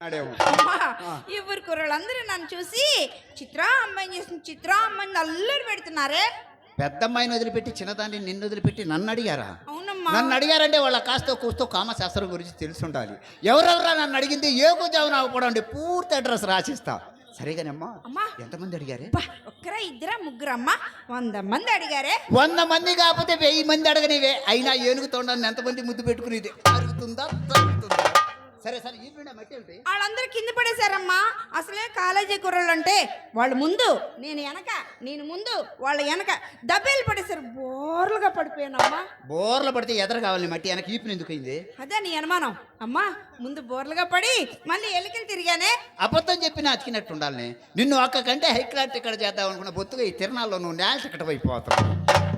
అమ్మా ఈ ఊరు కుర్రలందరూ నన్ను చూసి చిత్రా అమ్మాయి చేసిన చిత్రా అమ్మాయిని అల్లరి పెడుతున్నారే? పెద్ద అమ్మాయిని వదిలిపెట్టి చిన్నదాన్ని నిన్ను వదిలిపెట్టి నన్ను అడిగారా? అవునమ్మా. నన్ను అడిగారంటే వాళ్ళ కాస్త కూస్తో కామశాస్త్రం గురించి తెలిసి ఉండాలి ఎవరెవరా నన్ను అడిగింది ఏ జామున అవ్వకూడదు పూర్తి అడ్రస్ రాసిస్తా. సరేగానమ్మా అమ్మా. ఎంతమంది అడిగారే? ఒక్కరా ఇద్దరా ముగ్గురమ్మా వంద మంది అడిగారే? వంద మంది కాకపోతే వెయ్యి మంది అడగనివే. అయినా ఏనుగు తోండాన్ని ఎంతమంది ముద్దు పెట్టుకునేది? అరుగుతుందా? సరే సరే ఈ మట్టి ఏమిటి? వాళ్ళందరూ కింద పడేశారమ్మా. అసలే కాలేజీ కుర్రలు అంటే వాళ్ళు ముందు నేను వెనక నేను ముందు వాళ్ళ వెనక. దబ్బేలు పడేశారు. బోర్లుగా పడిపోయానమ్మా. బోర్లు పడితే ఎదర కావాలి మట్టి? వెనక ఈపిన ఎందుకు అయింది? అదే నీ అనుమానం. అమ్మా ముందు బోర్లుగా పడి మళ్ళీ ఎలికలు తిరిగానే. అబద్ధం చెప్పి నాచినట్టు ఉండాలని నిన్ను అక్క కంటే హై క్లాస్ టికెట్ చేద్దాం అనుకున్న బొత్తుగా ఈ తిరణాల్లో నువ్వు నేల టికెట్ అయిపోతావు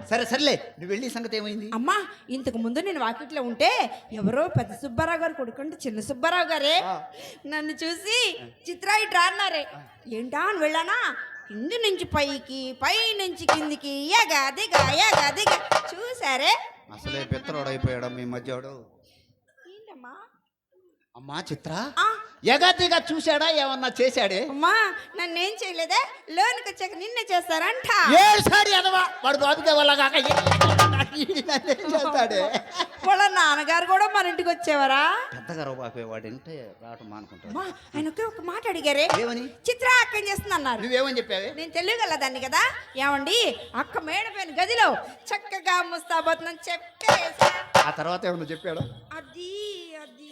సరే సర్లే నువ్వు వెళ్ళి సంగతి ఏమైంది? అమ్మా ఇంతకు ముందు నేను వాకిట్లో ఉంటే ఎవరో పెద్ద సుబ్బారావు గారు కొడుకుంటే చిన్న సుబ్బారావు గారే. నన్ను చూసి చిత్రా ఇట్రా అన్నారే. ఏంటా అని వెళ్ళానా? కింది నుంచి పైకి పై నుంచి కిందికి ఎగా దిగా ఎగా దిగా చూసారే? అసలే పిత్తరోడైపోయాడు మీ మధ్యవాడు. అమ్మా చిత్ర? ఎగతిగా చూశాడా? ఏమన్నా చేశాడే? అమ్మా నన్నేం చేయలేదే? లోనికి వచ్చాక నిన్నే చేస్తారంట. ఏసారి ఎదవా వాడు బాబుకే వాళ్ళ కాక చేస్తాడే? వాళ్ళ నాన్నగారు కూడా మన ఇంటికి వచ్చేవారా? పెద్దగా బాపే వాడు అంటే రావటం మానుకుంటాడు. అమ్మా ఆయన ఒకే ఒక మాట అడిగారే. ఏమని? చిత్ర అక్కని చేస్తుంది అన్నారు నువ్వేమని చెప్పావే? నేను తెలియగలదాన్ని కదా. ఏమండి అక్క మేడపైన గదిలో చక్కగా ముస్తాబోతుందని చెప్పేసా. ఆ తర్వాత ఏమన్నా చెప్పాడు? అది అది.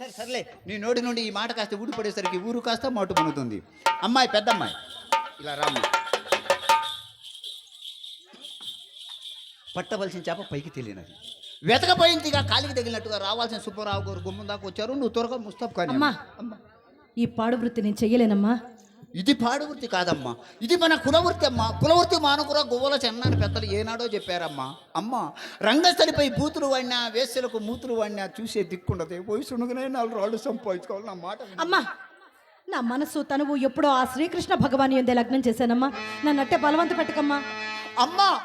సరే సర్లే. నీ నోటి నుండి ఈ మాట కాస్త ఊడిపడేసరికి ఊరు కాస్త మోటు పొందుతుంది అమ్మాయి పెద్ద అమ్మాయి ఇలా రామ్మ. పట్టవలసిన చేప పైకి తెలియనది వెతకపోయిందిగా కాలికి తగిలినట్టుగా రావాల్సిన సుబ్బారావు గారు గుమ్మం దాకా వచ్చారు. నువ్వు త్వరగా ముస్తాబ్ కానీ అమ్మా. అమ్మా ఈ పాడు వృత్తి నేను చెయ్యలేనమ్మా. ఇది పాడు వృత్తి కాదమ్మా. ఇది మన కులవృత్తి అమ్మా. కులవృత్తి మానకుర గువ్వల చెన్నాని పెద్దలు ఏనాడో చెప్పారమ్మా. అమ్మా రంగస్థలిపై బూతులు వాడినా వేశ్యలకు మూతులు వాడినా చూసే దిక్కుండదు. వయసునుగానే నాలుగు రాళ్ళు సంపాదించుకోవాలి. నా మాట. అమ్మా నా మనసు తనువు ఎప్పుడో ఆ శ్రీకృష్ణ భగవాన్ ఎందే లగ్నం చేశానమ్మా. నన్ను అట్టే బలవంత పెట్టకమ్మా. అమ్మా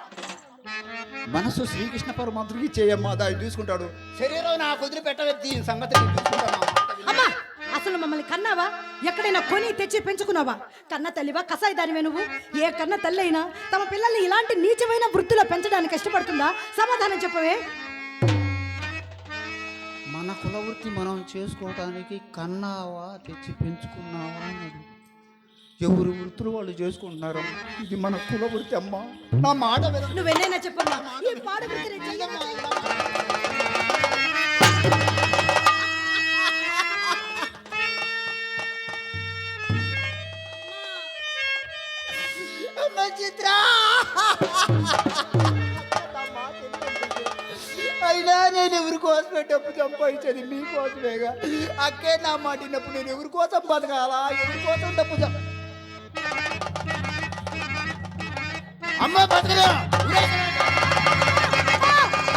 మనసు శ్రీకృష్ణ పరమాత్రుడికి చేయమ్మా దాన్ని చూసుకుంటాడు. శరీరం నాకు వదిలిపెట్టవే దీని సంగతి. అమ్మా అసలు మమ్మల్ని కన్నావా? ఎక్కడైనా కొని తెచ్చి పెంచుకున్నావా? కన్న తల్లివా? కసాయి దానివే నువ్వు? ఏ కన్న తల్లి అయినా తమ పిల్లల్ని ఇలాంటి నీచమైన వృత్తిలో పెంచడానికి ఇష్టపడుతుందా? సమాధానం చెప్పవే. మన కులవృత్తి మనం చేసుకోవటానికి కన్నావా తెచ్చి పెంచుకున్నావా అన్నాడు ఎవరు వృత్తులు వాళ్ళు చేసుకుంటున్నారు ఇది మన కులవృత్తి అమ్మా. నా మాట విను. నువ్వెన్నైనా చెప్పమ్మా. అమ్మ అయినా నేను ఎవరి కోసమే డబ్బు సంపాదించేది? మీకోసమేగా అక్కే నా మాట విన్నప్పుడు నేను ఎవరి కోసం బతకాలా? ఎవరి కోసం డబ్బు సం- అమ్మ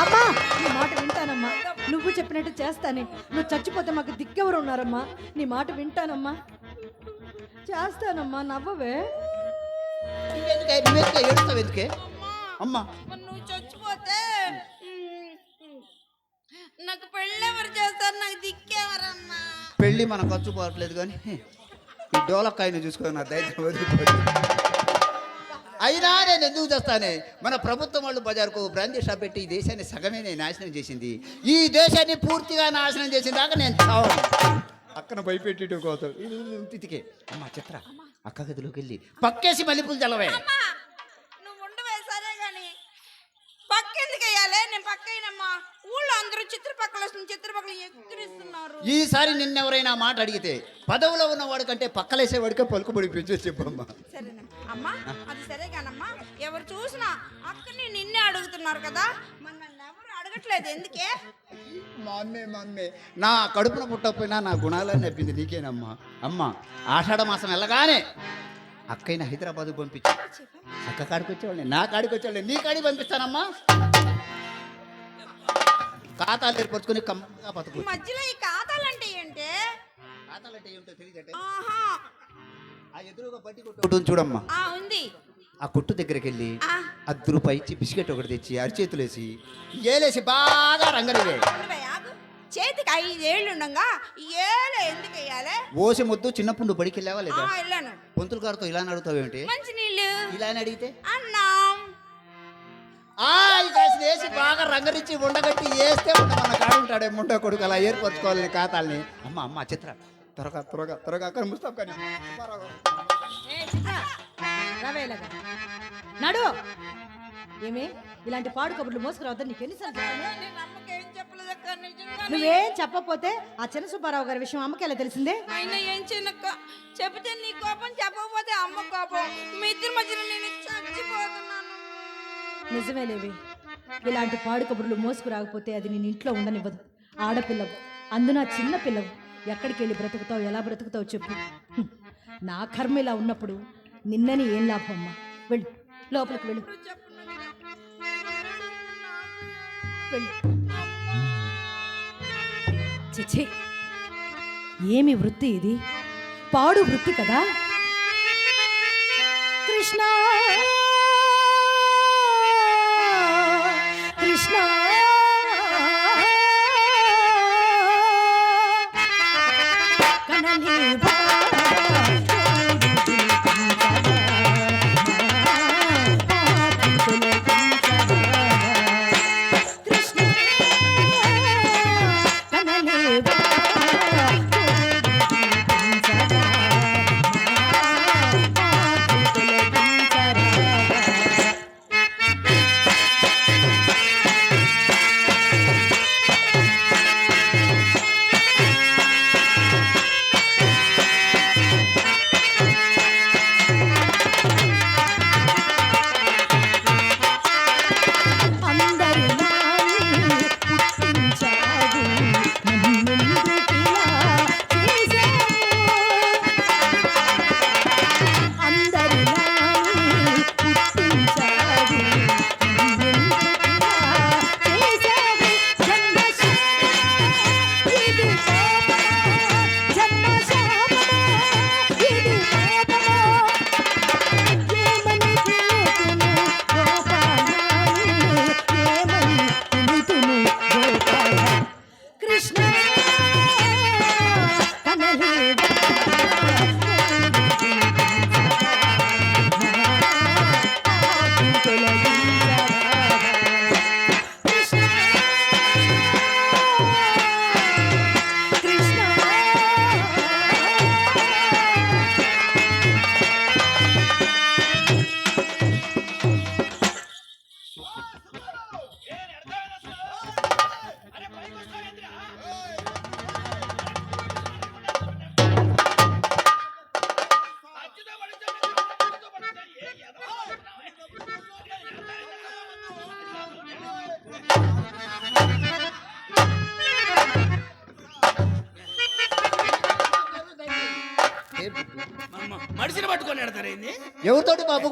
అమ్మా నీ మాట వింటానమ్మా. నువ్వు చెప్పినట్టు చేస్తానే. నువ్వు చచ్చిపోతే మాకు దిక్కెవరు ఉన్నారమ్మా? నీ మాట వింటానమ్మా. చేస్తానమ్మా నవ్వవే. ఇంకెందుకే? నువ్వెందుకే ఏడుస్తావు ఎందుకే? అమ్మ. మరి నువ్వు చచ్చిపోతే నాకు పెళ్ళి ఎవరు చేస్తారు? నాకు దిక్కేవరమ్మా పెళ్ళి మన ఖర్చు పోవట్లేదు కానీ ఈ డోలక్కాయని చూసుకొని నా దైత్యం వదిలిపోతుంది అయినా నేను ఎందుకు చేస్తానే? మన ప్రభుత్వం వాళ్ళు బజార్కు బ్రాందీ షాప్ పెట్టి ఈ దేశాన్ని సగమే నేను నాశనం చేసింది. ఈ దేశాన్ని పూర్తిగా నాశనం చేసిన దాకా నేను చావు అక్కన భయపెట్టి కోసం తితికే అమ్మ చిత్ర అక్క గదిలోకి వెళ్ళి పక్కేసి మల్లెపూలు చల్లవే. అమ్మా నువ్వు ఉండవే సరే గాని పక్క ఎందుకు వేయాలి నేను పక్క అయినమ్మా. ఊళ్ళో అందరూ చిత్రపక్కల వస్తుంది చిత్రపక్కల ఎక్కిరిస్తున్నారు ఈసారి నిన్నెవరైనా మాట అడిగితే పదవిలో ఉన్నవాడు కంటే పక్కలేసేవాడికే పలుకుబడి పెంచేసి చెప్పమ్మా. సరేనమ్మా అమ్మా అది సరే కానమ్మా. ఎవరు చూసినా అక్కని నిన్నే అడుగుతున్నారు కదా. నన్ను ఎవరు అడగట్లేదు ఎందుకే? మా అమ్మే మా అమ్మే. నా కడుపున పుట్టకపోయినా నా గుణాలని నప్పింది నీకేనమ్మా. అమ్మ ఆషాఢ మాసం వెళ్ళగానే అక్కయ్యని హైదరాబాద్ పంపించి. అక్క కాడికి వచ్చేవాళ్ళని నా కాడికి వచ్చేవాళ్ళని నీ కాడికి పంపిస్తానమ్మా. ఖాతాలు ఏర్పరచుకొని కమ్మగా బతుకు. మధ్యలో ఈ ఏంటి? ఖాతాలు అంటే ఏమిటో తెలియదంటే? ఆహా. ఆ ఎదురుగా బట్టి కొట్టు చూడమ్మా. ఆ ఉంది. ఆ కొట్టు దగ్గరికి వెళ్ళి అర్ధ రూపాయి ఇచ్చి బిస్కెట్ ఒకటి తెచ్చి అరిచేతులేసి ఏలేసి బాగా ఆగు. చేతికి ఐదేళ్ళు ఉండగా ఏళ్ళు ఎందుకు వేయాలి? ఓసి ముద్దు చిన్న పుండు బడికి వెళ్ళావా లేదా వెళ్ళాను. పొంతుల గారితో ఇలా అడుగుతావేంటి మంచి నీళ్ళు. ఇలా అడిగితే? అన్నం. వేసి బాగా రంగరించి ఉండగట్టి వేస్తే మన కాడ ఉంటాడే ముండ కొడుకు అలా ఏర్పరచుకోవాలని ఖాతాల్ని. అమ్మ అమ్మ చిత్ర. త్వరగా త్వరగా త్వరగా అక్కడ ముస్తాం కానీ నడు! ఏమి? ఇలాంటి పాడు కబుర్లు మోసుకురావద్దని నీకు ఎన్నిసార్లు నువ్వేం చెప్పకపోతే ఆ చిన్న సుబ్బారావు గారి విషయం అమ్మకి ఎలా తెలిసిందే? అయినా ఏం చిన్నక్క చెబితే నీ కోపం చెప్పకపోతే అమ్మ కోపం. మీ ఇద్దరి నేను చచ్చిపోతున్నాను. నిజమే లేవి. ఇలాంటి పాడు కబుర్లు మోసుకురాకపోతే అది నేను ఇంట్లో ఉండనివ్వదు. ఆడపిల్లవు. అందున చిన్న పిల్లవు. ఎక్కడికి వెళ్ళి బ్రతుకుతావు ఎలా బ్రతుకుతావు చెప్పు. నా కర్మ ఇలా ఉన్నప్పుడు నిన్నని ఏం లాభం అమ్మా? వెళ్ళు. లోపలికి వెళ్ళు. వెళ్ళు. చిచి ఏమి వృత్తి ఇది? పాడు వృత్తి కదా? కృష్ణ కృష్ణ. కనలేవా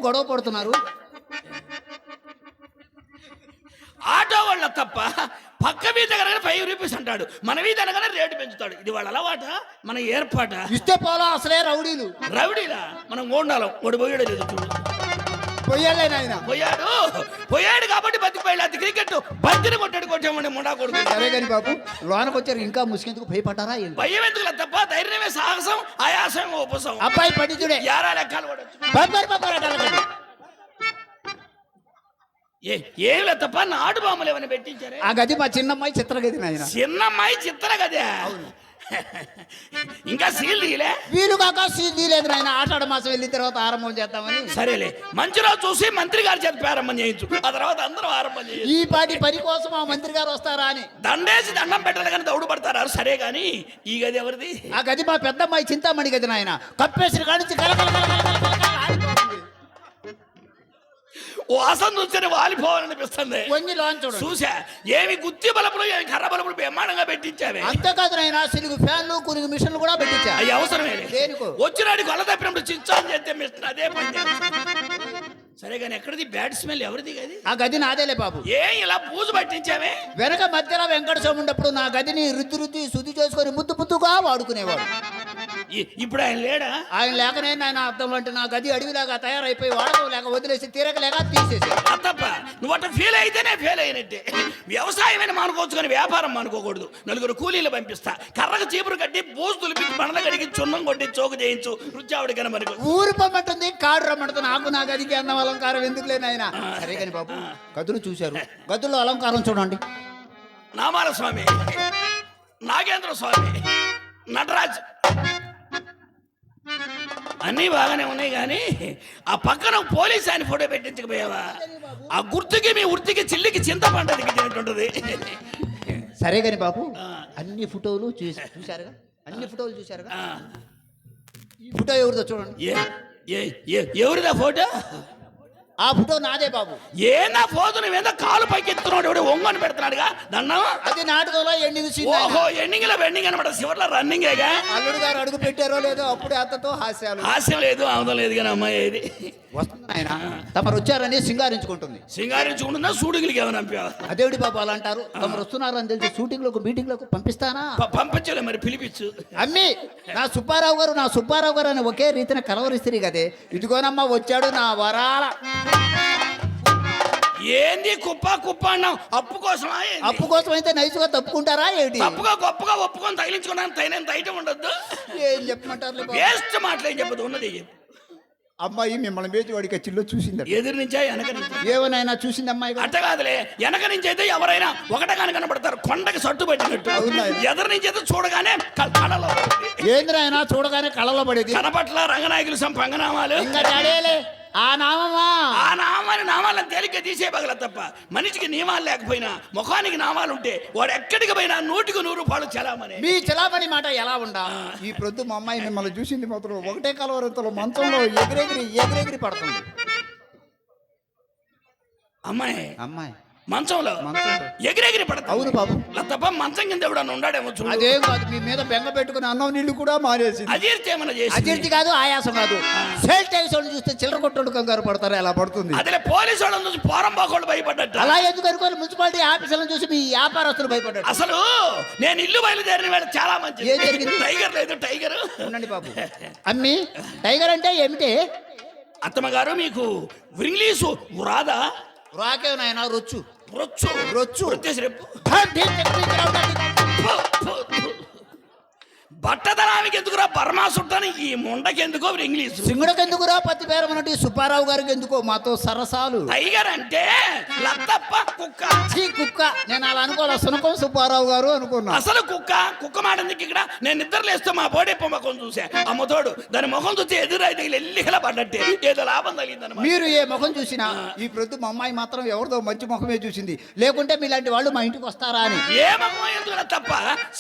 గొడవ పడుతున్నారు. ఆటో వాళ్ళ తప్ప పక్క వీధి అనగానే ఫైవ్ రూపీస్ అంటాడు. మన వీధి అనగానే రేటు పెంచుతాడు. ఇది వాళ్ళ అలవాట మన ఏర్పాట. ఇస్తే పోలా అసలే రౌడీలు. రవిడిలా మనం గోండాలం వాడు పోయాడు లేదు చూడు. పొయ్యాలే నాయన. పోయాడు? పోయాడు కాబట్టి బతికిపోయాడు. అది క్రికెట్ బంతిని కొట్టాడు కొట్టామండి ముండా కొడుకు సరే కానీ బాబు లోనకు వచ్చారు ఇంకా ముసుకెందుకు భయపడ్డారా? భయం ఎందుకు తప్ప ధైర్యమే సాహసం ఆయాసం ఉపసం అబ్బాయి పండితుడే యారా లెక్కలు పడవచ్చు బాబాయ్ బాబాయ్ అడగండి. ఏ ఏం లేదు తప్ప నాటు బాంబులు ఏమైనా పెట్టించారే? ఆ గది మా చిన్నమ్మాయి చిత్రగది నాయన. చిన్నమ్మాయి చిత్ర కదా ఇంకా సీల్ తీయలే వీలు కాక సీల్ లేదు నాయన ఆషాఢ మాసం వెళ్ళిన తర్వాత ఆరంభం చేద్దామని సరేలే మంచి రోజు చూసి మంత్రి గారి చేత ప్రారంభం చేయించు ఆ తర్వాత అందరూ ఆరంభం చేయొచ్చు ఈ పాటి పని కోసం ఆ మంత్రి గారు వస్తారా అని దండేసి దండం పెట్టాలి కానీ దౌడు పడతారు సరే కానీ ఈ గది ఎవరిది ఆ గది మా పెద్దమ్మాయి చింతామణి గది నాయన కప్పేసిన కాడించి కలకల కలకల కలకల కలకల. వాసన చూస్తేనే వాలిపోవాలనిపిస్తుంది చూసా ఏమి గుత్తి బలపులు ఏమి కర్ర బలపులు బ్రహ్మాండంగా పెట్టించావే. నాయన సిలుగు ఫ్యాన్లు కురుగు మిషన్లు కూడా పెట్టించా? అవి అవసరమే దేనికో? వచ్చినాడు కొల తప్పినప్పుడు చిచ్చాన్ చేస్తే మిషన్ అదే పని. సరే కానీ ఎక్కడిది? బ్యాడ్ స్మెల్ ఎవరిది గది? ఆ గది నాదేలే బాబు. ఏ ఇలా పూజ పట్టించావే? వెనక మధ్యలో వెంకట స్వామి ఉన్నప్పుడు నా గదిని రుద్ది రుద్ది శుద్ధి చేసుకొని ముద్దు ముద్దుగా వాడుకునేవాడు. ఇప్పుడు ఆయన లేడా? ఆయన లేకనే ఆయన అర్థం అంటే నా గది అడవిలాగా తయారైపోయి వాడకం లేక వదిలేసి తీరక లేక తీసేసారు తప్ప. నువ్వు అట్లా ఫెయిల్ అయితేనే ఫెయిల్ అయినట్టే. వ్యవసాయమైన మానుకోవచ్చు కానీ వ్యాపారం మానుకోకూడదు. నలుగురు కూలీలు పంపిస్తా. కర్రకు చీపురు కట్టి బోసు తులిపి బండల కడిగి చున్నం కొట్టి చోకు చేయించు. రుచావుడి కన మనకు. ఊరు పొమ్మంటుంది కాడు రమ్మంటుంది. నాకు నా గదికి అందం అలంకారం ఎందుకు లేనాయన సరే కానీ బాబు గదులు చూశారు. గదుల్లో అలంకారం చూడండి. నామాల స్వామి. నాగేంద్ర స్వామి. నటరాజ్. అన్నీ బాగానే ఉన్నాయి కానీ ఆ పక్కన పోలీస్ ఆయన ఫోటో పెట్టించకపోయావా? ఆ గుర్తుకి మీ వృత్తికి చిల్లికి చింత పంట దిగించినట్టుంటది సరే కానీ బాబు అన్ని ఫోటోలు చూసి చూశారుగా? అన్ని ఫోటోలు చూశారుగా? ఆ, ఈ ఫోటో ఎవరిదో చూడండి. ఏ ఏ ఎవరిదా ఫోటో? ఆ ఫోటో నాదే బాబు. ఏందా ఫోటో నువ్వేందో కాలు పైకి ఎత్తున్నాడు ఎవడు ఒంగని పెడుతున్నాడుగా? దండం అది నాటకంలో ఎండింగ్ సీన్ ఓహో ఎండింగ్లో వెండింగ్ అనమాట. చివర్లో రన్నింగేగా అల్లుడు గారు అడుగు పెట్టారో లేదో అప్పుడే అత్తతో హాస్యాలు. హాస్యం లేదు ఆముదం లేదు కానీ అమ్మాయి ఇది వస్తుంది ఆయన తమరు వచ్చారని సింగారించుకుంటుంది సింగారించుకుంటుందా సూడిగిలికి ఏమైనా పంపావా? అదేవిడి బాబు అలా అంటారు. తమరు వస్తున్నారని తెలిసి షూటింగ్లకు మీటింగ్లకు పంపిస్తానా? పంపించలే మరి పిలిపించు. అమ్మి నా సుబ్బారావు గారు నా సుబ్బారావు గారు అని ఒకే రీతిన కలవరిస్తుంది కదే ఇదిగోనమ్మా వచ్చాడు నా వరాల. ఏంది కుప్ప కుప్ప అన్నాం అప్పు కోసమా? అప్పు కోసం అయితే నైస్గా తప్పుకుంటారా ఏంటి? తప్పుగా గొప్పగా ఒప్పుకొని తగిలించుకున్నాను తగినంత ఐటమ్ ఉండొద్దు. ఏం చెప్పమంటారు? వేస్ట్ మాటలేం చెప్పదు ఉన్నది. అమ్మాయి మిమ్మల్ని వేచి వాడికి చిల్లో చూసిందట. ఎదురు నుంచా వెనక నుంచి. ఏమనైనా చూసింది అమ్మాయి? అట్ట కాదులే. వెనక నుంచి అయితే ఎవరైనా ఒకటగానే కనబడతారు కొండకి సట్టు పెట్టినట్టు? ఎదురు నుంచి అయితే చూడగానే కళలో ఏంద్రైనా చూడగానే కళ్ళలో పడేది? కనపట్ల రంగనాయకులు సం పంగనామాలు ఇంకా ఆ నామమ్మా ఆ నామాన్ని నామాలను తేలిగ్గా తీసే పగల తప్ప మనిషికి నియమాలు లేకపోయినా ముఖానికి నామాలు ఉంటే వాడు ఎక్కడికి పోయినా నూటికి నూరు రూపాయలు చలామని మీ చిలాపని మాట ఎలా ఉండా? ఈ ప్రొద్దు మా అమ్మాయి మిమ్మల్ని చూసింది మాత్రం ఒకటే కలవరంతలో మంచంలో ఎగిరెగిరి ఎగిరెగిరి పడుతుంది. అమ్మాయి. అమ్మాయి. మంచంలో. ఎగిరెగిరి పడతా అవును బాబు. తప్ప మంచం కింద ఎవడన్నా ఉన్నాడేమో చూడు. అదేం కాదు మీ మీద బెంగ పెట్టుకుని అన్నం నీళ్ళు కూడా మానేసి అజీర్తి ఏమైనా చేసి అజీర్తి కాదు ఆయాసం కాదు. సేల్ వాళ్ళు చూస్తే చిల్లర కొట్టడు కంగారు పడతారు? ఎలా పడుతుంది? అదిలే పోలీసు వాళ్ళని చూసి పోరం బాకోళ్ళు భయపడ్డట్ట. అలా ఎందుకు అనుకోని మున్సిపాలిటీ ఆఫీసులను చూసి మీ వ్యాపారస్తులు భయపడ్డారు? అసలు నేను ఇల్లు బయలుదేరిన వేళ చాలా మంచి ఏం జరిగింది? టైగర్ లేదు టైగర్. ఉండండి బాబు. అమ్మి టైగర్ అంటే ఏమిటి? అత్తమ్మ గారు మీకు ఇంగ్లీషు రాదా? రాకే నాయన రొచ్చు. రొచ్చు రొచ్చు. వచ్చేసి రేపు బట్టదనానికి ఎందుకురా బర్మా చుట్టానికి ఈ ముండకి ఎందుకో ఇంగ్లీష్? సింగుడికి ఎందుకురా పత్తి పేరమన్నట్టు సుబ్బారావు గారికి ఎందుకో మాతో సరసాలు? టైగర్ అంటే లత్తప్ప కుక్క. చీ కుక్క. నేను అలా అనుకోవాలి సునకం సుబ్బారావు గారు అనుకున్నా. అసలు కుక్క? కుక్క మాట ఎందుకు ఇక్కడ? నేను నిద్ర లేస్తే మా బోడెప్ప ముఖం చూసా. అమ్మతోడు దాని ముఖం చూస్తే ఎదురు తగిలి ఎల్లికల పడ్డట్టే ఏదో లాభం తగిలిందన్నమాట. మీరు ఏ ముఖం చూసినా ఈ ప్రొద్దు మా అమ్మాయి మాత్రం ఎవరిదో మంచి ముఖమే చూసింది. లేకుంటే మీలాంటి వాళ్ళు మా ఇంటికి వస్తారా అని. ఏ ముఖం ఎందుకు తప్ప?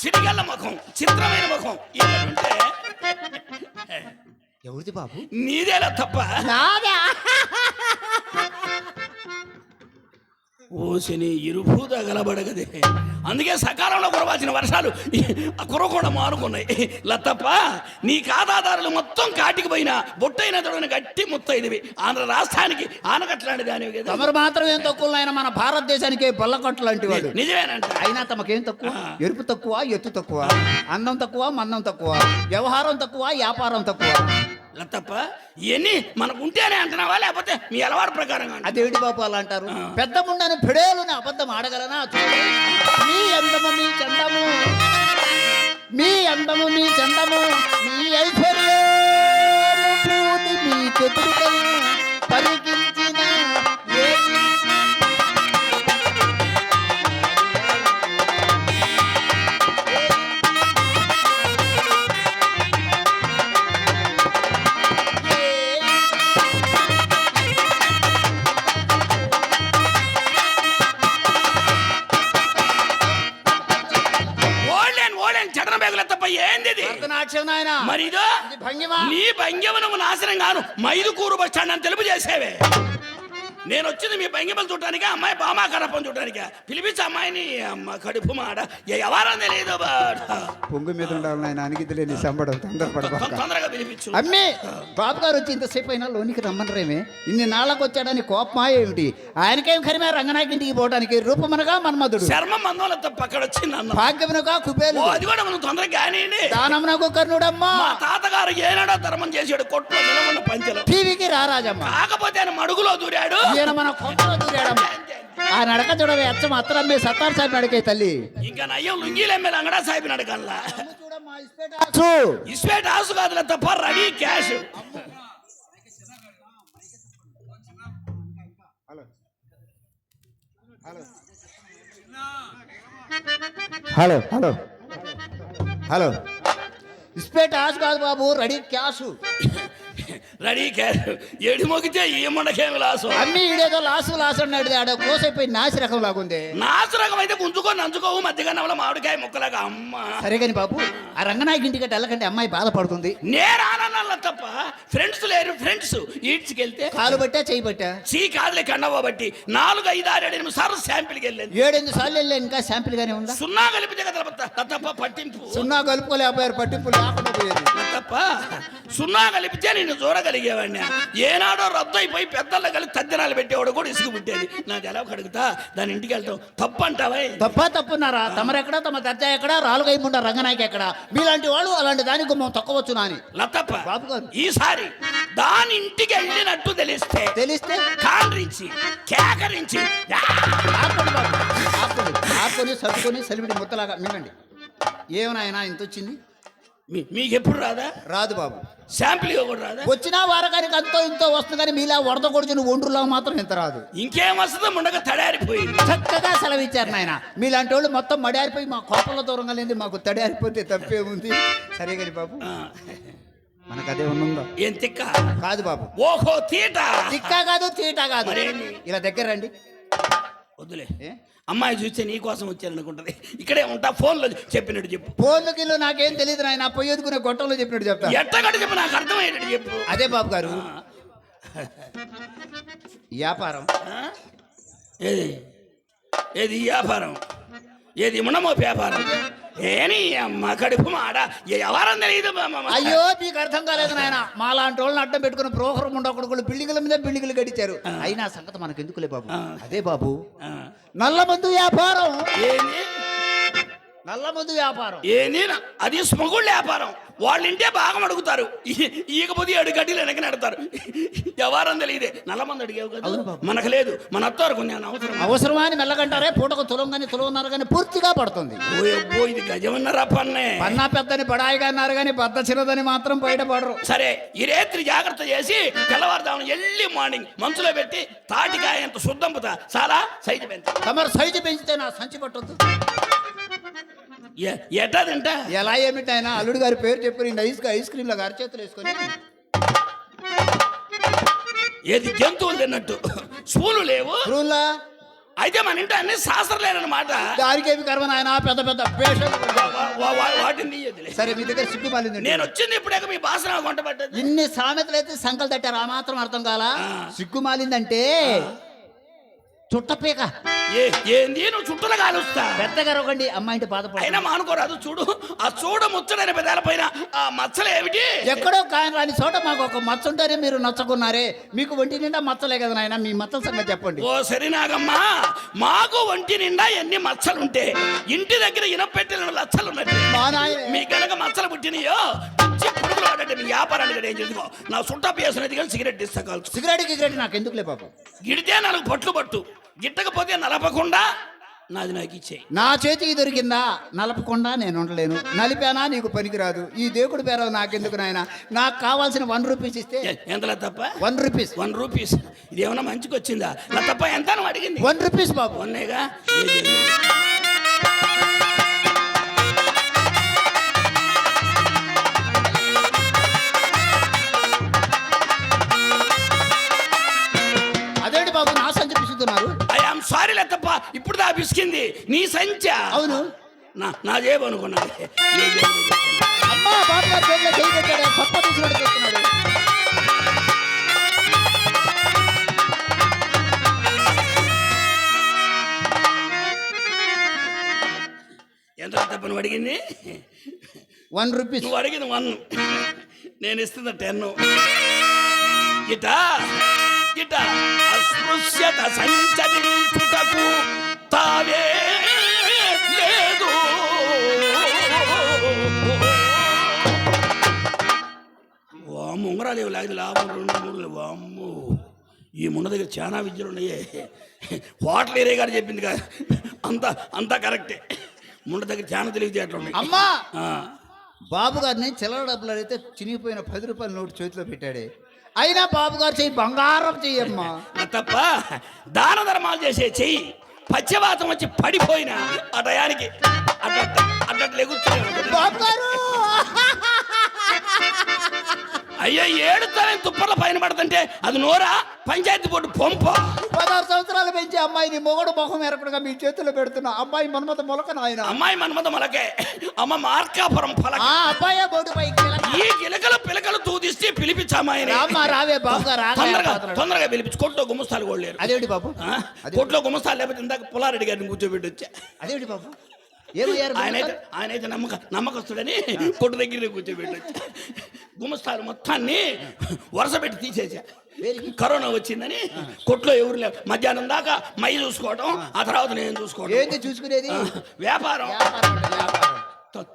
సిరిగల్ల ముఖం చిత్రమైన ముఖం ఇక్కడ ఉంటే ఎవరిది బాబు? నీదేలా తప్ప? నాదా? ఓసిని ఇరుపు తగలబడగదే అందుకే సకాలంలో కురవాల్సిన వర్షాలు కురవకుండా మారుకున్నాయి లత్తప్ప నీ ఖాతాదారులు మొత్తం కాటికి పోయినా బొట్టైన తొడని గట్టి ముత్తైదివి. ఆంధ్ర రాష్ట్రానికి ఆనకట్లాంటి దానివి కదా. తమరు మాత్రం ఏం తక్కువ ఆయన మన భారతదేశానికి బల్లకట్టు లాంటి వాడు. నిజమేనంట. అయినా తమకేం తక్కువ? ఎరుపు తక్కువ ఎత్తు తక్కువ? అందం తక్కువ మందం తక్కువ? వ్యవహారం తక్కువ వ్యాపారం తక్కువ? లత్తప్ప ఇవన్నీ మనకు ఉంటేనే అంటున్నావా? లేకపోతే మీ అలవాటు ప్రకారంగా అంటున్నావా? అదేమిటి బాబు అలా అంటారు? పెద్ద ముండని పిడేలుని అబద్ధం ఆడగలనా? మీ అందము మీ చందము. మీ అందము మీ చందము. మీ ఐశ్వర్యము పూతి మీ చతురికై పరికించిన తప్ప ఏంది? భరతనాట్యం నాయన. మరి ఇదో ఇది భంగిమ. నీ భంగ్యమనము నాశనం గాను మైదుకూరు బస్ స్టాండ్ అని తెలుపు చేసేవే. నేను వచ్చింది మీ భంగిమలు చూడటానికి అమ్మాయి బామా కరపం చూడటానికి? పిలిపించి అమ్మాయిని అమ్మ కడుపు మాడ. ఎవరం తెలియదు. పొంగు మీద ఉండాలి నాయన అనిగిద్దులేని సంబడం తొందరగా పిలిపించు. అమ్మి బాబు గారు వచ్చి ఇంతసేపు అయినా లోనికి రమ్మనరేమే. ఇన్ని నాళ్ళకు వచ్చాడని కోపమా ఏమిటి? ఆయనకేం ఖరిమే రంగనాయకి ఇంటికి పోవడానికి రూపమనగా మన్మధుడు. శర్మం మందం తప్ప అక్కడ వచ్చింది అన్న భాగ్యమునగా కుబేలు అది కూడా మనం తొందరగా కానివ్వండి దానమునకు కర్ణుడమ్మా. మా తాత గారు ఏనాడో ధర్మం చేశాడు కొట్లో నిలబడిన పంచెలో. టీవీకి రారాజమ్మ కాకపోతే ఆయన మడుగులో దూరాడు. ఈయన మన కొంపలో దూరాడమ్మ ఆ నడక చూడవే అచ్చం అత్తరం మీ సత్తార్ సాహెబ్ నడకే తల్లి. ఇంకా నయ్యం లుంగీలు ఎమ్మెల్యే అంగడా సాహిబ్ నడకల్లా. ఇస్పేట్ హౌస్ కాదులే తప్ప ready cash. Hello hello. Hello. ఇస్పేట్ ఆశ కాదు బాబు రెడీ క్యాష్. రెడీ క్యాష్ ఏడు మోగితే ఈ ముండకేమి లాసు? అన్ని ఈడేదో లాసు లాసు అన్నాడు ఆడ కోసైపోయి నాసి రకం లాగుంది. నాసు రకం అయితే గుంజుకొని నంచుకోవు మధ్యగన్నంలో మామిడికాయ ముక్కలాగా అమ్మ. సరే కానీ బాబు ఆ రంగనాయకి ఇంటికి వెళ్ళకంటే అమ్మాయి బాధపడుతుంది. నేను ఆనన్నాళ్ళ తప్ప ఫ్రెండ్స్ లేరు ఫ్రెండ్స్ ఈడ్చుకెళ్తే? కాలు బట్టా చేయి బట్టా చీ కాదులే కన్నవ్వ బట్టి నాలుగు ఐదు ఆరు ఏడు ఎనిమిది సార్లు శాంపిల్కి వెళ్ళింది ఏడెనిమిది సార్లు వెళ్ళా ఇంకా శాంపిల్ గానే ఉందా? సున్నా కలిపితే కదా తప్ప- పట్టింపు. సున్నా కలుపుకోలేకపోయారు పట్టింపు లేకుండా పోయేది నా తప్ప సున్నా కలిపితే నేను చూడగలిగేవాడిని. ఏనాడో రద్దు అయిపోయి పెద్దల్లో కలిసి తద్దినాలు పెట్టేవాడు కూడా ఇసుకు పుట్టేది. నాకు ఎలా కడుగుతా దాని ఇంటికి వెళ్తాం. తప్పు అంటావా తప్ప తప్పున్నారా? తమరెక్కడ? తమ దర్జా ఎక్కడ? రాలుగై ముండ రంగనాయకి ఎక్కడ? మీలాంటి వాళ్ళు అలాంటి దానికి గుమ్మం తొక్కవచ్చు నాని. లతప్ప బాబు గారు. ఈసారి దాని ఇంటికి వెళ్ళినట్టు తెలిస్తే తెలిస్తే? కాండ్రించి కేకరించి ఆపుకొని సర్దుకొని సెలిమిడి ముద్దలాగా మింగండి ఏమనాయనా ఇంత వచ్చింది మీ- మీకు ఎప్పుడు రాదా? రాదు బాబు. శాంపిల్ కూడా రాదా? వచ్చినా వారకానికి అంతో ఇంతో వస్తుంది కానీ మీలా వరద కొడుచుని ఒండ్రులో మాత్రం ఇంత రాదు. ఇంకేం వస్తుందో ముండగా తడారిపోయింది. చక్కగా సెలవిచ్చారు నాయన. మీలాంటి వాళ్ళు మొత్తం మడారిపోయి మా కోపంలో దూరంగా లేని మాకు తడారిపోతే తప్పే ఉంది. సరే కానీ బాబు. మనకు అదే ఉందో ఏం తిక్క? కాదు బాబు. ఓహో తీట? తిక్కా కాదు తీటా కాదు? ఇలా దగ్గర రండి. వద్దులే. ఏ? అమ్మాయి చూస్తే నీ కోసం వచ్చారనుకుంటది ఇక్కడే ఉంటా ఫోన్లో చెప్పినట్టు చెప్పు. ఫోన్లు గిల్లు నాకేం తెలియదు నాయన పొయ్యొదుకునే గొట్టంలో చెప్పినట్టు చెప్తా. ఎట్టగట్టు చెప్పు నాకు అర్థమయ్యేటట్టు చెప్పు. అదే బాబు గారు. వ్యాపారం? ఏది? ఏది వ్యాపారం? ఏది మునమో వ్యాపారం? ఏని అమ్మ కడుపు మాడ? తెలియదు అయ్యో మీకు అర్థం కాలేదు నాయన. మాలాంటి వాళ్ళని అడ్డం పెట్టుకుని ప్రోగ్రామ్ ఉండకూడదు బిల్డింగ్ల మీద బిల్డింగ్లు గడిచారు. అయినా సంగతి మనకు ఎందుకులే బాబు. అదే బాబు. ఆ. నల్ల మందు వ్యాపారం. ఏంది నల్ల మందు వ్యాపారం. అది స్మగుళ్ళ వ్యాపారం. వాళ్ళ ఇంటే బాగా అడుగుతారు ఈకపోతే ఏడు గడ్డీలు వెనక నడతారు. వ్యవహారం తెలియదే. నల్ల మంది అడిగేవు కదా? మనకు లేదు. మన అత్తారు కొన్ని అవసరం అవసరమా అని మెల్లగంటారే పూటకు తులం కానీ తులవన్నారు కానీ పూర్తిగా పడుతుంది. ఓ ఇది గజమన్నరా పన్నే. పన్నా పెద్దని పడాయిగా అన్నారు కానీ పెద్ద చిన్నదని మాత్రం బయటపడరు. సరే ఈ రేత్రి జాగ్రత్త చేసి తెల్లవారుదాము ఎల్లి మార్నింగ్ మంచులో పెట్టి తాటికాయ అంత శుద్ధంపుతా చాలా సైజు పెంచు. తమరు సైజు పెంచితే నా సంచి పట్టొద్దు. ఎలా ఏమిటి ఆయన? అల్లుడు గారి పేరు చెప్పి ఐస్ ఐస్ క్రీమ్ లాగా అరచేతులు వేసుకొని. ఏది జంతువులు తిన్నట్టు? స్పూలు లేవు? రూల్లా అయితే మన ఇంటి అన్ని శాస్త్రం లేనమాట దానికి ఏమి కర్మ నాయన? పెద్ద పెద్ద వాటిని సరే మీ దగ్గర సిగ్గు మాలిందండి. నేను వచ్చింది ఇప్పుడే మీ భాషణ వంట పడ్డది. ఇన్ని సామెతలు అయితే సంకలు తట్టారు ఆ మాత్రం అర్థం కాలా. సిగ్గు మాలిందంటే చుట్టపీక ఏంది? నువ్వు చుట్టూలు కాలుస్తా. పెద్దగా రొకండి అమ్మాయింటి బాధపడ అయినా మానుకోరాదు చూడు. ఆ చూడ ముచ్చడైన పెదాల పైన ఆ మచ్చలు ఏమిటి? ఎక్కడో కాయన రాని చోట మాకు ఒక మచ్చ ఉంటేనే మీరు నచ్చకున్నారే. మీకు ఒంటి నిండా మచ్చలే కదా నాయన మీ మచ్చల సంగతి చెప్పండి. ఓ సరినాగమ్మా మాకు ఒంటి నిండా ఎన్ని మచ్చలుంటే ఇంటి దగ్గర ఇనపెట్టిన లచ్చలు ఉన్నట్టు మా గనక మచ్చలు పుట్టినయో మీ వ్యాపారానికి కూడా ఏం చేసుకో నా సుట్టా పేసినది కానీ సిగరెట్ ఇస్తా కాల్చు. సిగరెట్ గిగరెట్ నాకు ఎందుకులే పాపం? గిడితే నాలుగు పట్లు పట్టు. గిట్టకపోతే నలపకుండా నాది నాకు ఇచ్చేయి నా చేతికి దొరికిందా? నలపకుండా నేను ఉండలేను. నలిపానా నీకు పనికిరాదు. ఈ దేవుడి పేరు నాకెందుకు నాయన? నాకు కావాల్సిన వన్ రూపీస్ ఇస్తే ఏ, ఎంతలా తప్ప? One rupees. One rupees. ఇది ఏమన్నా మంచికి వచ్చిందా నా తప్ప ఎంత అడిగింది. వన్ రూపీస్ బాబు. వన్నేగా? లతప్ప ఇప్పుడు దా పిసికింది? నీ సంచా? అవును. నా నా జేబు అనుకున్నాను ఏ జేబులో పెట్టాను. అమ్మా బాబు గారు చేతిలో చేయి పెట్టాడు సొప్ప తీసుకున్నాడు చెప్తున్నాడు ఎంత తప్ప నువ్వు అడిగింది? వన్ రూపీస్ నువ్వు అడిగింది వన్ నేను ఇస్తుంది టెన్ ఇట ఇట. అస్పృశ్యత సంచరించుటకు తావే లేదు. ఎకరాలు ఇవ్వాలి అది లాభం రెండు మూడు వామ్ము. ఈ మున్న దగ్గర చాలా విద్యలు ఉన్నాయి. హోటల్ ఏరియా గారు చెప్పింది కదా అంతా అంతా కరెక్టే. ముండ దగ్గర చాలా తెలివితేటలు ఉన్నాయి. అమ్మా! బాబు గారిని చిల్లర డబ్బులు అడిగితే చినిగిపోయిన పది రూపాయల నోటు చేతిలో పెట్టాడే. అయినా బాబు గారు చెయ్యి బంగారం చెయ్యమ్మా తప్ప దాన ధర్మాలు చేసే చెయ్యి పచ్చవాతం వచ్చి పడిపోయిన ఆ టయానికి అడ్డట్ అడ్డట్లు ఎగురుతూనే ఉంటుంది. బాబు గారు అయ్యో ఏడుతానే తుప్పర్ల పైన పడుతుంటే అది నోరా? పంచాయతీ బోర్డు పంప. పదహారు సంవత్సరాలు పెంచి అమ్మాయిని మొగడు మొహం ఎరకడుగా మీ చేతిలో పెడుతున్నా. అమ్మాయి మన్మత మొలక నాయన. అమ్మాయి మన్మద మొలకే. అమ్మ మార్కాపురం ఫలక ఆ అబ్బాయి బోటు పైకి ఈ గిలకల పిలకలు తూదిస్తే పిలిపించమ్మాయిని రామ్మా రావే బాబు గారు తొందరగా. తొందరగా పిలిపించి. కొట్లో గుమ్మస్తాలు కూడా లేరు. అదేంటి బాబు? కొట్లో గుమ్మస్తాలు లేకపోతే ఇందాక పుల్లారెడ్డి గారిని కూర్చోబెట్టి వచ్చా. అదేంటి బాబు? ఏమయ్యారు ఆయన అయితే ఆయన అయితే నమ్మక నమ్మకస్తుడని కొట్టు దగ్గర కూర్చోబెట్టి వచ్చా గుమ్మస్తాలు మొత్తాన్ని వరుస పెట్టి తీసేసా కరోనా వచ్చిందని కొట్లో ఎవరు లేవు మధ్యాహ్నం దాకా మై చూసుకోవడం ఆ తర్వాత నేను చూసుకోవడం ఏంటి చూసుకునేది? వ్యాపారం.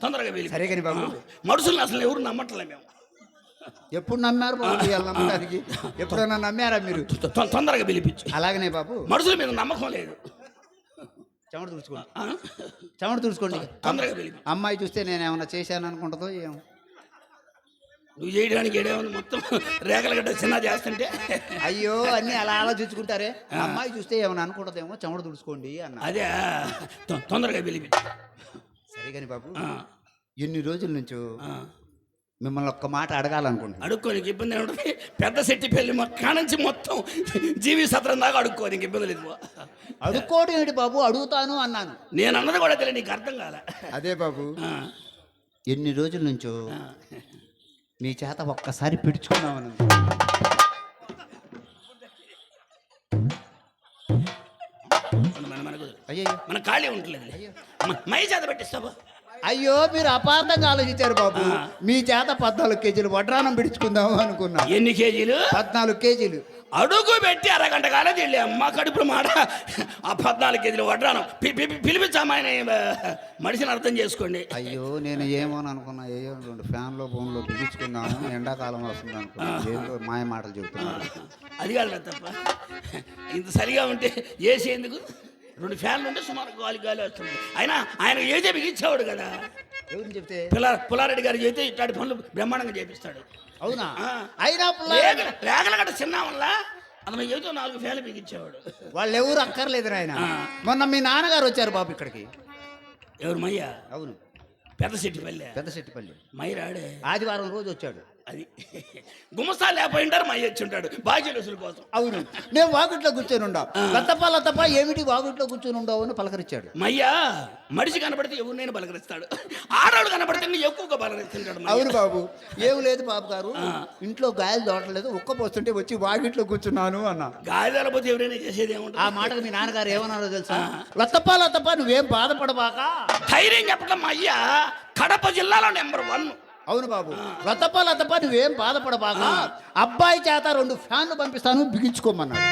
తొందరగా వెళ్ళి సరే కానీ బాబు. మనుషుల్ని అసలు ఎవరు నమ్మట్లే మేము. ఎప్పుడు నమ్మారు బాబు ఇవాళ నమ్మడానికి ఎప్పుడైనా నమ్మారా మీరు? తొందరగా పిలిపించు. అలాగనే బాబు. మనుషుల మీద నమ్మకం లేదు. చెమట తుడుచుకోండి? చెమట తుడుచుకోండి. తొందరగా పిలిపి అమ్మాయి చూస్తే నేను ఏమైనా చేశాను అనుకుంటుందో ఏమో. నువ్వు చేయడానికి ఏడేమో మొత్తం రేఖల గడ్డ చిన్న చేస్తుంటే. అయ్యో అన్ని అలా అలా చూసుకుంటారే అమ్మాయి చూస్తే ఏమైనా అనుకుంటుందేమో చెమట తుడుచుకోండి అన్న. అదే తొందరగా పిలిపి సరే కానీ బాబు ఎన్ని రోజుల నుంచో. మిమ్మల్ని ఒక్క మాట అడగాలనుకుంటున్నాను అడుక్కోనికి ఇబ్బంది ఏముంటుంది? పెద్ద శెట్టి పెళ్ళి మొక్క నుంచి మొత్తం జీవి సత్రం దాకా అడుక్కోనికి ఇబ్బంది లేదు. అడుక్కోవడం ఏంటి బాబు? అడుగుతాను అన్నాను. నేను అన్నది కూడా తెలియదు నీకు అర్థం కాలే. అదే బాబు. ఎన్ని రోజుల నుంచో. మీ చేత ఒక్కసారి పిడుచుకున్నామని మన- మన- మనకు అయ్యో మన ఖాళీ ఉండలేదు మ- మై చేత పెట్టిస్తావా? అయ్యో మీరు అపార్థంగా ఆలోచించారు బాబు. మీ చేత పద్నాలుగు కేజీలు వడ్రానం పిడుచుకుందాము అనుకున్నా. ఎన్ని కేజీలు? పద్నాలుగు కేజీలు. అడుగు పెట్టి అరగంట కాలేదు వెళ్ళి అమ్మ కడుపులో మాట. ఆ పద్నాలుగు కేజీలు వడ్రాను పిలిపించామాయన మనిషిని అర్థం చేసుకోండి. అయ్యో నేను ఏమోని అనుకున్నా. రెండు ఫ్యాన్లో ఫోన్లో బిగించుకుందాము ఎండాకాలం వస్తుంది అనుకున్నా. ఏంటో మాయ మాటలు చెబుతున్నాను అది కాదు తప్ప. ఇంత సరిగా ఉంటే ఏసీ ఎందుకు రెండు ఫ్యాన్లు ఉంటే సుమారు గాలి గాలి వస్తుంది. అయినా ఆయన ఏదే బిగించేవాడు కదా. ఎవరిని చెప్తే? పులా పుల్లారెడ్డి గారు చేస్తే ఇట్లాంటి పనులు బ్రహ్మాండంగా చేపిస్తాడు. అవునా. అయినా పుల్ల- రేగల రేగల గట్ట చిన్న వల్ల అతను ఏదో నాలుగు ఫ్యాన్లు బిగించేవాడు. వాళ్ళు ఎవరు అక్కర్లేదు ఆయన. మొన్న మీ నాన్నగారు వచ్చారు బాబు ఇక్కడికి. ఎవరు మయ్య? అవును. పెద్ద సిట్టి పల్లె పెద్ద చెట్టుపల్లి మయ్య రాడే ఆదివారం రోజు వచ్చాడు. అది. గుమస్తా లేకపోయింటారు మయ్య వచ్చి ఉంటాడు బాధ్యుల వసూలు కోసం. అవును. నేను వాగుట్లో కూర్చొని ఉండా. లతప్ప లతప్ప ఏమిటి వాగుట్లో కూర్చొని ఉండవు అని పలకరించాడు. మయ్య మనిషి కనబడితే ఎవరినైనా పలకరిస్తాడు. ఆడవాళ్ళు కనబడితే ఎక్కువగా పలకరిస్తుంటాడు. అవును బాబు. ఏం లేదు బాబు గారు. ఇంట్లో గాయాలు దోటలేదు. ఉక్క పోస్తుంటే వచ్చి వాగిట్లో కూర్చున్నాను అన్నా. గాలిదాల పోతే ఎవరైనా చేసేది ఆ ఏముంటుంది మాటకు మీ నాన్నగారు ఏమన్నారో తెలుసా? లతప్ప లతప్ప నువ్వేం బాధపడబాక? ధైర్యం చెప్పడం మా అయ్య కడప జిల్లాలో నెంబర్ వన్. అవును బాబు. లతప్ప లతప్ప నువ్వేం బాధపడబాక. అబ్బాయి చేత రెండు ఫ్యాన్లు పంపిస్తాను బిగించుకోమన్నాడు.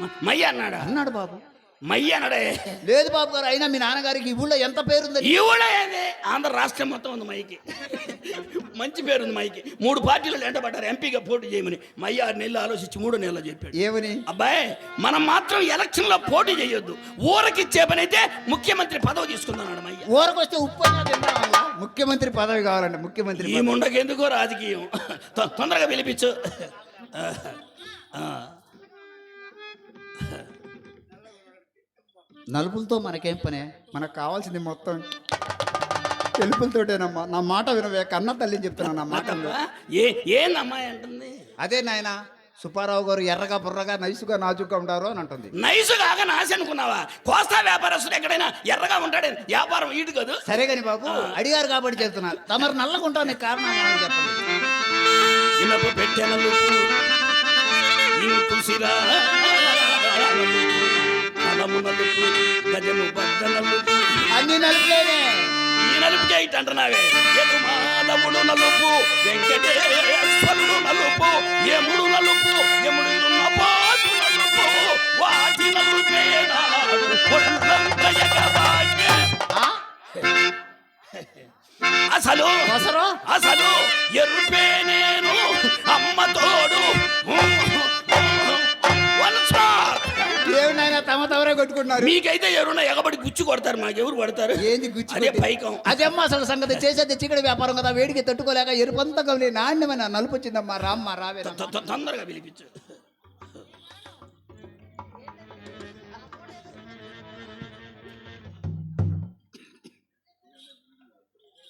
మ- మయ్య అన్నాడా? అన్నాడు బాబు. మయ్య అన్నాడే లేదు బాబు గారు అయినా మీ నాన్నగారికి ఈ ఊళ్ళో ఎంత పేరుంది? ఈ ఊళ్ళో ఏంది? ఆంధ్ర రాష్ట్రం మొత్తం ఉంది మైకి. మంచి పేరు ఉంది మైకి. మూడు పార్టీలు వెంటబడ్డారు ఎంపీగా పోటీ చేయమని. మయ్య ఆరు నెలలు ఆలోచించి మూడు నెలలు చెప్పాడు ఏమని? అబ్బాయి మనం మాత్రం ఎలక్షన్లో పోటీ చేయొద్దు. ఊరకిచ్చే పని అయితే ముఖ్యమంత్రి పదవి తీసుకుందాం మయ్య. ఉప్పు అయినా తింటాం అలా. ముఖ్యమంత్రి పదవి కావాలండి ముఖ్యమంత్రి ఈ రాజకీయం. తొందరగా పిలిపించు. నలుపులతో మనకేం పనే? మనకు కావాల్సింది మొత్తం తెలుపులతోటేనమ్మా. నా మాట వినవే కన్న తల్లిని చెప్తున్నా నా మాట. ఏ ఏం అమ్మాయి అంటుంది? అదే నాయన సుబ్బారావు గారు ఎర్రగా బుర్రగా నైసుగా నాజుగా ఉంటారు అని అంటుంది. నైసు కాక నాశ అనుకున్నావా కోస్తా వ్యాపారస్తుడు ఎక్కడైనా ఎర్రగా ఉంటాడే? వ్యాపారం ఈడు కాదు. సరే కాని బాబు అడిగారు కాబట్టి చెప్తున్నా. తమరు నల్లకుంటానికి కారణం ఏమని చెప్పండి? ఇనపు పెట్టెనలు నలుపు గజము బద్ద అన్ని నలుపులేనే. ఈ నలుపుకే ఇట్టంటున్నావే యజమానముడు నలుపు వెంకటేశ్వరుడు నలుపు యముడు నలుపు యముడు ఉన్న పాటు నలుపు వాటి నలుపే అసలు అసలు ఎరుపే నేను అమ్మ తోడు ఆ? అంటున్నారు మీకైతే ఎవరున్నా ఎగబడి గుచ్చి కొడతారు మాకు ఎవరు కొడతారు? ఏంది గుచ్చి అదే? పైకం. అదేమ్మా అసలు సంగతి చేసేది చిక్కడి వ్యాపారం కదా వేడికి తట్టుకోలేక ఎరుపంతా కమిలి నాణ్యమైన నలుపు వచ్చిందమ్మా రామ్మా రావే తొందరగా పిలిపించు.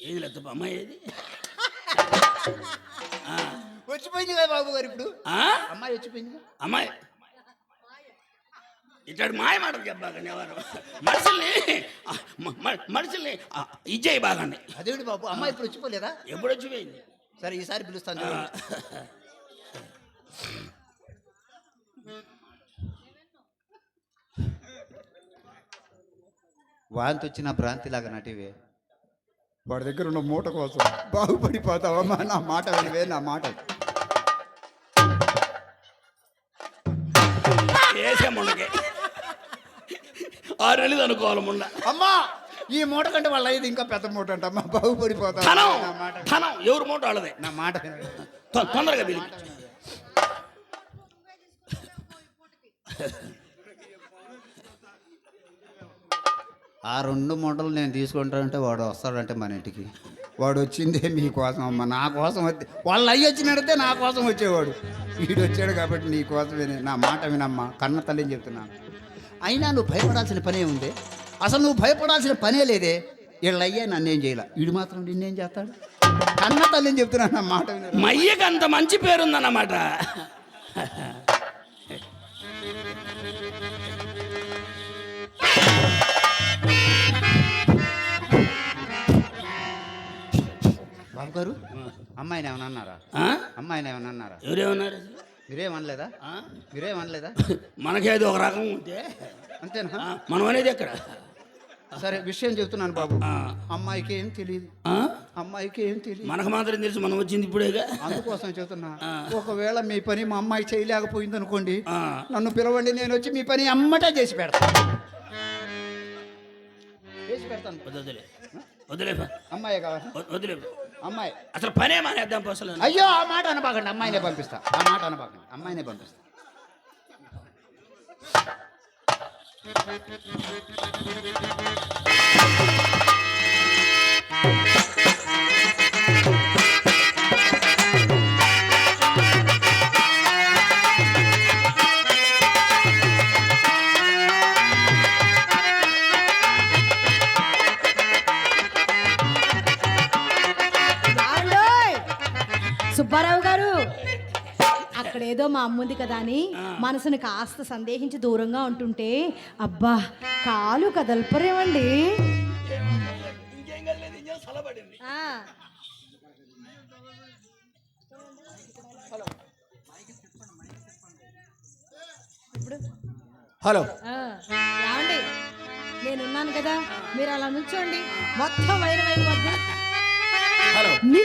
ఏది లేదప్ప అమ్మాయి ఏది? వచ్చిపోయింది కదా బాబు గారు ఇప్పుడు? ఆ? అమ్మాయి వచ్చిపోయింది అమ్మాయి. ఇట్లాంటి మాయ మాటలు చెప్పాకండి ఎవరు. మనుషుల్ని మనుషుల్ని ఇచ్చేయి బాగండి అదేంటి బాబు? అమ్మాయి ఇప్పుడు వచ్చిపోలేదా? ఎప్పుడు వచ్చిపోయింది? సరే ఈసారి పిలుస్తాను. వాంతి వచ్చిన భ్రాంతిలాగా నటివే. వాడి దగ్గర ఉన్న మూట కోసం బాగుపడిపోతావమ్మా నా మాట వినివే నా మాట. వేసే ముండకే ఆరు నెలలు అనుకోవాలి ముండ అమ్మా ఈ మూట కంటే వాళ్ళ ఇది ఇంకా పెద్ద మూట అంటమ్మా బాగుపడిపోతావు. ధనం నా మాట ధనం ఎవరు మూట వాళ్ళదే? నా మాట తొందరగా ఆ రెండు మూటలు నేను తీసుకుంటానంటే వాడు వస్తాడంటే మన ఇంటికి. వాడు వచ్చిందే మీకోసం అమ్మ నా కోసం వచ్చి వాళ్ళు అయ్యి వచ్చినడితే నా కోసం వచ్చేవాడు. వీడు వచ్చాడు కాబట్టి నీ కోసమే నా మాట వినమ్మా కన్న తల్లిని చెప్తున్నాను. అయినా నువ్వు భయపడాల్సిన పనే ఉంది. అసలు నువ్వు భయపడాల్సిన పనే లేదే. వీళ్ళు అయ్యా నన్నేం చేయాల? వీడు మాత్రం నిన్నేం చేస్తాడు? కన్న తల్లిని చెప్తున్నాను మాట మయ్యకి అంత మంచి పేరుందన్నమాట. బాబు గారు అమ్మాయిని ఏమైనా అన్నారా? అమ్మాయిని ఏమైనా అన్నారా? ఎవరేమన్నారు అసలు? మీరేమనలేదా ఆ? మీరేమనలేదా మనకేదో ఒక రకం ఉంటే అంతేనా మనం అనేది ఎక్కడ సరే విషయం చెప్తున్నాను బాబు. అమ్మాయికి ఏం తెలియదు? అమ్మాయికి ఏం తెలియదు మనకు మాత్రం తెలుసు మనం వచ్చింది ఇప్పుడేగా అందుకోసం చెబుతున్నా. ఒకవేళ మీ పని మా అమ్మాయి చేయలేకపోయింది అనుకోండి. నన్ను పిలవండి నేను వచ్చి మీ పని అమ్మటే చేసి పెడతాను చేసి పెడతాను వదిలే వదిలే. అమ్మాయి కావాలి వదిలే అమ్మాయి. అసలు పనే మానేద్దాం అసలు అయ్యో ఆ మాట అనబాకండి అమ్మాయినే పంపిస్తా. ఆ మాట అనబాకండి అమ్మాయినే పంపిస్తా. ఏమండోయ్? అమ్ముంది కదా అని మనసుని కాస్త సందేహించి దూరంగా ఉంటుంటే అబ్బా కాలు కదల్పరేమండి. ఇంకేం కలేదు ఇంకేం సలబడింది ఆ, హలో. ఆ, ఏమండి? నేనున్నాను కదా మీరు అలా నుంచోండి. మొత్తం వైరం అయిపోద్ది హలో. నిన్ను